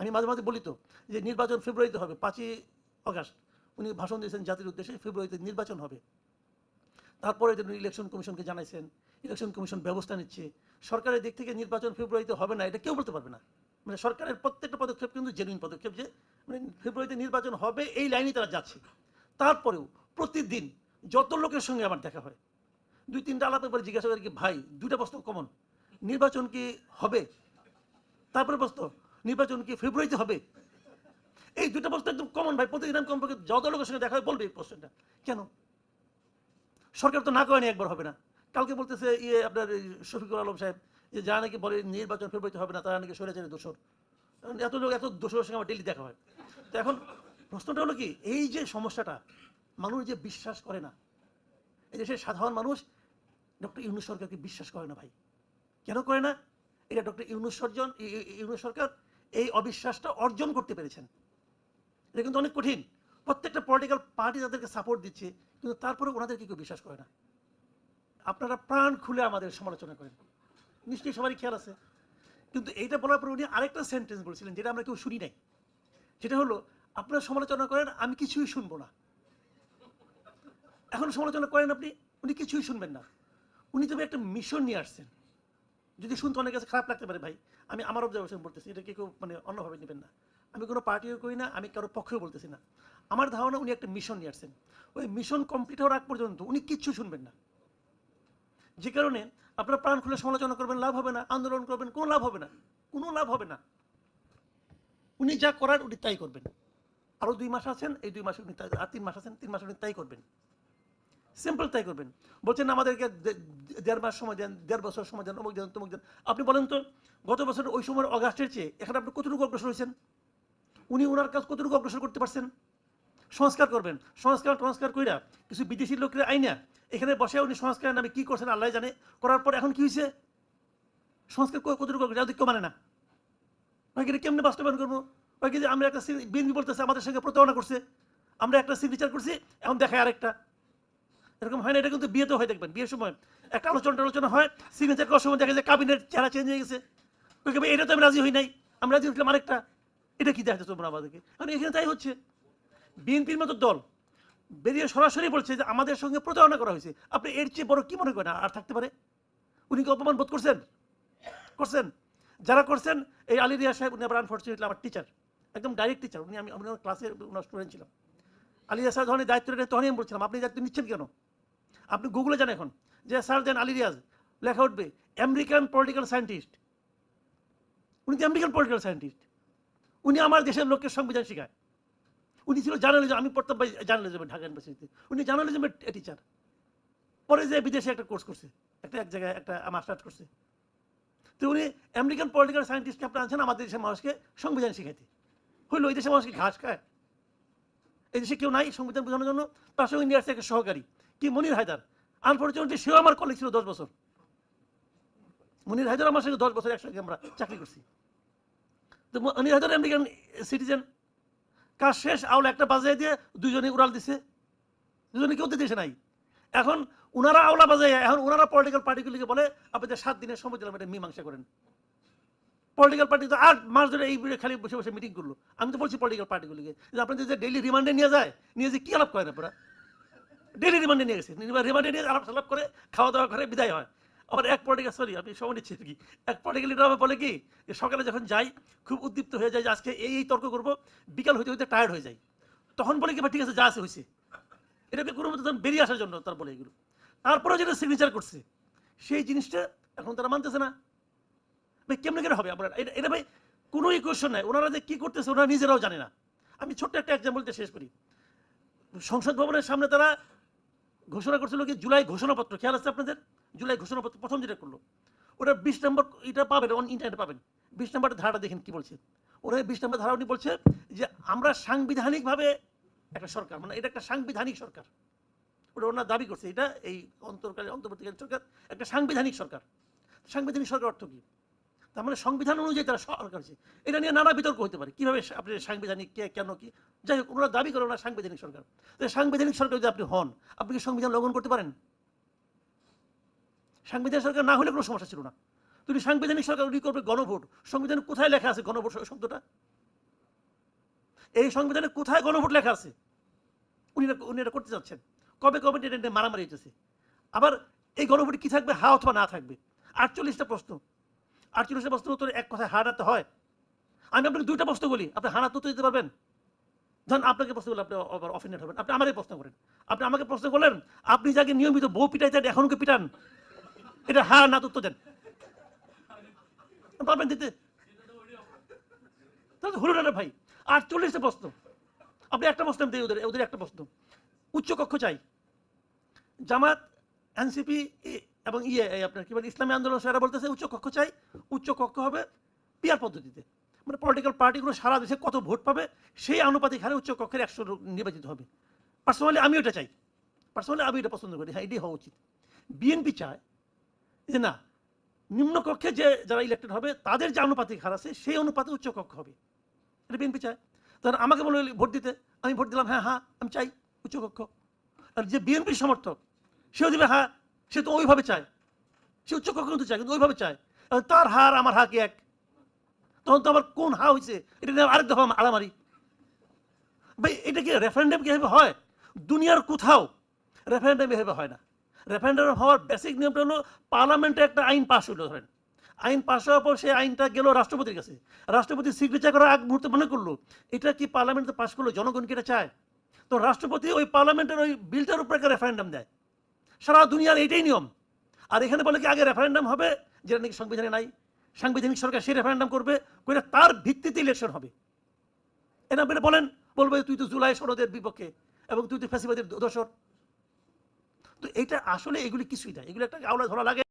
আমি মাঝে মাঝে বলি তো, যে নির্বাচন ফেব্রুয়ারিতে হবে, পাঁচই আগস্ট উনি ভাষণ দিয়েছেন জাতির উদ্দেশ্যে, ফেব্রুয়ারিতে নির্বাচন হবে। তারপরে তিনি ইলেকশন কমিশনকে জানাইছেন ইলেকশন কমিশন ব্যবস্থা নিচ্ছে। সরকারের দিক থেকে নির্বাচন ফেব্রুয়ারিতে হবে না, এটা কেউ বলতে পারবে না। মানে সরকারের প্রত্যেকটা পদক্ষেপ কিন্তু জেনুইন পদক্ষেপ যে মানে ফেব্রুয়ারিতে নির্বাচন হবে, এই লাইনেই তারা যাচ্ছে। তারপরেও প্রতিদিন যত লোকের সঙ্গে আমার দেখা হয়, দুই তিনটা আলাদা করে জিজ্ঞাসা করি কি, ভাই, দুইটা প্রশ্ন কমন নির্বাচন কি হবে? তারপরে প্রশ্ন নির্বাচন কি ফেব্রুয়ারিতে হবে? এই দুটো প্রশ্ন একদম কমন ভাই, প্রতিদিন কমপক্ষে যত লোকের সঙ্গে দেখা হয় বলবে এই প্রশ্নটা। কেন? সরকার তো না করেনি একবার হবে না। কালকে বলতেছে ইয়ে আপনার শফিকুল আলম সাহেব যে যারা নাকি বলে নির্বাচন ফেব্রুয়ারিতে হবে না, তারা নাকি স্বৈরাচারী দোষর। এত লোক, এত দোষরের সঙ্গে আমার ডেলি দেখা হয়। তো এখন প্রশ্নটা হলো কি, এই যে সমস্যাটা, মানুষ যে বিশ্বাস করে না, এই দেশের সাধারণ মানুষ ডক্টর ইউনুস সরকারকে বিশ্বাস করে না ভাই। কেন করে না? এটা ডক্টর ইউনুস সর্জন ইউনুস সরকার এই অবিশ্বাসটা অর্জন করতে পেরেছেন। এটা কিন্তু অনেক কঠিন। প্রত্যেকটা পলিটিক্যাল পার্টি তাদেরকে সাপোর্ট দিচ্ছে, কিন্তু তারপরে ওনাদেরকে কেউ বিশ্বাস করে না। আপনারা প্রাণ খুলে আমাদের সমালোচনা করেন। নিশ্চয়ই সবারই খেয়াল আছে। কিন্তু এইটা বলার পরে উনি আরেকটা সেন্টেন্স বলছিলেন, যেটা আমরা কেউ শুনি নাই। সেটা হলো, আপনারা সমালোচনা করেন, আমি কিছুই শুনব না। এখন সমালোচনা করেন আপনি, উনি কিছুই শুনবেন না। উনি তবে একটা মিশন নিয়ে আসছেন। যদি শুনতে অনেক কাছে খারাপ লাগতে পারে, ভাই, আমি আমার অবজারভেশন বলতেছি এটা কেউ মানে অন্যভাবে নেবেন না। আমি কোনো পার্টিও করি না, আমি কারও পক্ষেও বলতেছি না। আমার ধারণা উনি একটা মিশন নিয়ে আসছেন। ওই মিশন কমপ্লিট হওয়ার আগ পর্যন্ত উনি কিচ্ছু শুনবেন না। যে কারণে আপনারা প্রাণ খুলে সমালোচনা করবেন, লাভ হবে না। আন্দোলন করবেন, কোনো লাভ হবে না। কোনো লাভ হবে না। উনি যা করার উনি তাই করবেন। আরও দুই মাস আছেন, এই দুই মাসে উনি আর তিন মাস আছেন, তিন মাসে উনি তাই করবেন। সিম্পল তাই করবেন। বলছেন আমাদেরকে দেড় মাস সময় দেন, দেড় বছর সময় দেন, অমুক দেন, তমুক দেন। আপনি বলেন তো, গত বছর ওই সময় অগাস্টের চেয়ে এখানে আপনি কতটুকু অগ্রসর হয়েছেন? উনি ওনার কাজ কতটুকু অগ্রসর করতে পারছেন? সংস্কার করবেন। সংস্কার সংস্কার কইরা কিছু বিদেশি লোকের আইনা এখানে বসে উনি সংস্কারের নামে কি করছেন আল্লাহ জানে। করার পর এখন কি হয়েছে সংস্কার কতটুকু? যাদের কেউ মানে না। এটা কেমনে বাস্তবায়ন করব? যে আমরা একটা বিএনপি বলতেছে, আমাদের সঙ্গে প্রতারণা করছে। আমরা একটা সিগনেচার করছি, এখন দেখায় আরেকটা। এরকম হয় না, এটা কিন্তু বিয়েতেও হয়, দেখবেন। বিয়ের সময় একটা আলোচনা আলোচনা হয় সিগনেচার করার সময় দেখা যায় কাবিনেট চেহারা চেঞ্জ হয়ে গেছে। এটা তো আমি রাজি হই নাই। আমি রাজি হয়েছিলাম আরেকটা। এটা কি দেখাচ্ছে তোমরা আমাদেরকে? কারণ এখানে তাই হচ্ছে। বিএনপির মতো দল বেরিয়ে সরাসরি বলছে যে আমাদের সঙ্গে প্রতারণা করা হয়েছে। আপনি এর চেয়ে বড় কি মনে করেন? আর থাকতে পারে? উনি কি অপমান বোধ করছেন? করছেন? যারা করছেন, এই আলী রিয়া সাহেব, উনি আবার আনফর্চুনেটলি আমার টিচার একদম ডাইরেক্ট টিচার উনি আমি আমি ওনার ক্লাসে ওনার স্টুডেন্ট ছিলাম। আলী রিয়া সাহেব যখন দায়িত্ব তখনই আমি বলছিলাম, আপনি দায়িত্ব নিচ্ছেন কেন? আপনি গুগলে যান এখন। যে স্যার দেন আলী রিয়াজ, লেখা উঠবে আমেরিকান পলিটিক্যাল সায়েন্টিস্ট উনি তো আমেরিকান পলিটিক্যাল সায়েন্টিস্ট উনি আমার দেশের লোককে সংবিধান শেখায়। উনি ছিল জার্নালিজম আমি পড়তাম ভাই জার্নালিজমে ঢাকা ইউনিভার্সিটিতে উনি জার্নালিজমের টিচার পরে যে বিদেশে একটা কোর্স করছে, একটা এক জায়গায় একটা মাস্টার্স করছে। তো উনি আমেরিকান পলিটিক্যাল সায়েন্টিস্টকে আপনি আনছেন, আমাদের দেশের মানুষকে সংবিধান শেখাইতে। হইল ওই দেশের মানুষকে ঘাস খায়? এই দেশে কেউ নাই সংবিধান বোঝানোর জন্য। তার সঙ্গে আসছে একটা সহকারী। কি, মনির হায়দার? আনফর্চুনেটলি সেও আমার কলেজ ছিল দশ বছর। মনির হায়দার আমার সঙ্গে দশ বছর একসঙ্গে আমরা চাকরি করছি। তো মনির হায়দার আমেরিকান সিটিজেন কাজ শেষ, আউল একটা বাজায় দিয়ে দুজনে উড়াল দিছে। দুজনে কেউ দিতে নাই। এখন ওনারা আওলা বাজায়, এখন ওনারা পলিটিক্যাল পার্টিগুলিকে বলে আপনাদের সাত দিনের সময় দিলাম, এটা মীমাংসা করেন। পলিটিক্যাল পার্টি তো আট মাস ধরে এই খালি বসে বসে মিটিং করল। আমি তো বলছি পলিটিক্যাল পার্টিগুলিকে যে আপনাদের যে ডেইলি রিমান্ডে নিয়ে যায়, নিয়ে যে কি আলাপ করেন আপনারা? ডেইলি রিমান্ডে নিয়ে গেছে। রিমান্ডে নিয়ে আলাপ সালাপ করে খাওয়া দাওয়া করে বিদায় হয়। আবার এক পলিটিক্যাল সরি, আপনি সময় নিচ্ছি কি? এক পলিটিক্যাল লিডার বলে কি, যে সকালে যখন যাই, খুব উদ্দীপ্ত হয়ে যায় যে আজকে এই এই তর্ক করব, বিকাল হইতে হইতে টায়ার্ড হয়ে যায় তখন বলে কি "বা ঠিক আছে, যা আছে হয়েছে এটাকে কোনো মতো বেরিয়ে আসার জন্য তার বলে এগুলো। তারপরেও যেটা সিগনেচার করছে, সেই জিনিসটা এখন তারা মানতেছে না। ভাই, কেমনে করে হবে? আপনার, এটা এটা ভাই কোনো ইকুয়েশন নাই। ওনারা যে কী করতেছে, ওনারা নিজেরাও জানে না। আমি ছোট্ট একটা এক্সাম্পল দিয়ে শেষ করি। সংসদ ভবনের সামনে তারা ঘোষণা করছিল কি? জুলাই ঘোষণাপত্র, খেয়াল আছে আপনাদের? জুলাই ঘোষণাপত্র প্রথম যেটা করল, ওটা বিশ নম্বর এটা পাবেন অন ইন্টারনেট পাবেন। বিশ নম্বর ধারাটা দেখেন কি বলছে। ওরা বিশ নম্বর ধারা উনি বলছে যে, আমরা সাংবিধানিকভাবে একটা সরকার মানে এটা একটা সাংবিধানিক সরকার। ওটা ওনার দাবি করছে, এটা এই অন্তর্কালীন অন্তর্বর্তীকালীন সরকার একটা সাংবিধানিক সরকার। সাংবিধানিক সরকার অর্থ কী? তার মানে সংবিধান অনুযায়ী তারা সরকার হচ্ছে এটা নিয়ে নানা বিতর্ক হতে পারে। কীভাবে আপনি সাংবিধানিক কে, কেন কি? যাই হোক, ওনারা দাবি করে ওনার সাংবিধানিক সরকার। সাংবিধানিক সরকার যদি আপনি হন, আপনি কি সংবিধান লঙ্ঘন করতে পারেন? সাংবিধানিক সরকার না হলে কোনো সমস্যা ছিল না। তুমি সাংবিধানিক সরকার উনি করবে গণভোট, সংবিধানে কোথায় লেখা আছে গণভোট শব্দটা? এই সংবিধানে কোথায় গণভোট লেখা আছে? উনি উনি এটা করতে যাচ্ছেন কবে কবে এটা মারামারি হইতেছে? আবার এই গণভোটে কি থাকবে হা অথবা না থাকবে? আটচল্লিশটা প্রশ্ন। আটচল্লিশটা প্রশ্ন উত্তরে এক কথায় হারাতে হয়? আমি আপনাকে দুইটা প্রশ্ন বলি। আপনি হানা উত্তর দিতে পারবেন? ধরেন, আপনাকে প্রশ্ন করলে আপনি অফেন্ডেড হবেন। আপনি আমারই প্রশ্ন করেন। আপনি আমাকে প্রশ্ন করলেন, আপনি যাকে নিয়মিত বউ পিটাইতেন এখন ওকে পিটান? এটা হা না উত্তর দেন। পারবেন দিতে? তাহলে হলো না ভাই। আটচল্লিশটা প্রশ্ন। আপনি একটা প্রশ্ন দিই ওদের ওদের একটা প্রশ্ন। উচ্চ কক্ষ চাই। জামাত এনসিপি এবং ইয়ে আপনার কি বলে, ইসলামী আন্দোলন সেরা বলতেছে, উচ্চ কক্ষ চাই, উচ্চ কক্ষ হবে পিয়ার পদ্ধতিতে। মানে পলিটিক্যাল পার্টিগুলো সারা দেশে কত ভোট পাবে, সেই আনুপাতিক হারে উচ্চ কক্ষের একশো নির্বাচিত হবে। পার্সোনালি আমি ওটা চাই। পার্সোনালি আমি এটা পছন্দ করি হ্যাঁ এটাই হওয়া উচিত। বিএনপি চায় যে না, নিম্ন কক্ষে যে যারা ইলেকটেড হবে, তাদের যে আনুপাতিক হার আছে, সেই অনুপাতে উচ্চ কক্ষ হবে। এটা বিএনপি চায়। তাহলে আমাকে বলে ভোট দিতে, আমি ভোট দিলাম হ্যাঁ হ্যাঁ আমি চাই উচ্চ কক্ষ। আর যে বিএনপির সমর্থক, সেও দিবে হ্যাঁ সে তো ওইভাবে চায়। সে উচ্চ কক্ষ কিন্তু চায়, কিন্তু ওইভাবে চায়। তার হার, আমার হা কি এক? তখন তো আমার কোন হা হয়েছে এটা নিয়ে আরেক দফা আলামারি। ভাই, এটা কি রেফারেন্ডাম কীভাবে হয়? দুনিয়ার কোথাও রেফারেন্ডাম এভাবে হয় না। রেফারেন্ডাম হওয়ার বেসিক নিয়মটা হলো পার্লামেন্টে একটা আইন পাস হলো, ধরেন। আইন পাস হওয়ার পর সেই আইনটা গেল রাষ্ট্রপতির কাছে। রাষ্ট্রপতি সিগনেচার করার আগ মুহূর্তে মনে করল, এটা কি পার্লামেন্টে পাস করল? জনগণকে এটা চায়? তো রাষ্ট্রপতি ওই পার্লামেন্টের ওই বিলটার উপরে একটা রেফারেন্ডাম দেয়। সারা দুনিয়ার এইটাই নিয়ম। আর এখানে বলে কি আগে রেফারেন্ডাম হবে, যেটা নাকি সংবিধানে নাই। সাংবিধানিক সরকার সেই রেফারেন্ডাম করবে করে তার ভিত্তিতে ইলেকশন হবে। এটা বলে বলেন, বলবে তুই তো জুলাই সনদের বিপক্ষে, এবং তুই তো ফ্যাসিবাদের দোষর। তো এটা আসলে এগুলি কিছুই না, এগুলো একটা আওলা ধরা লাগে।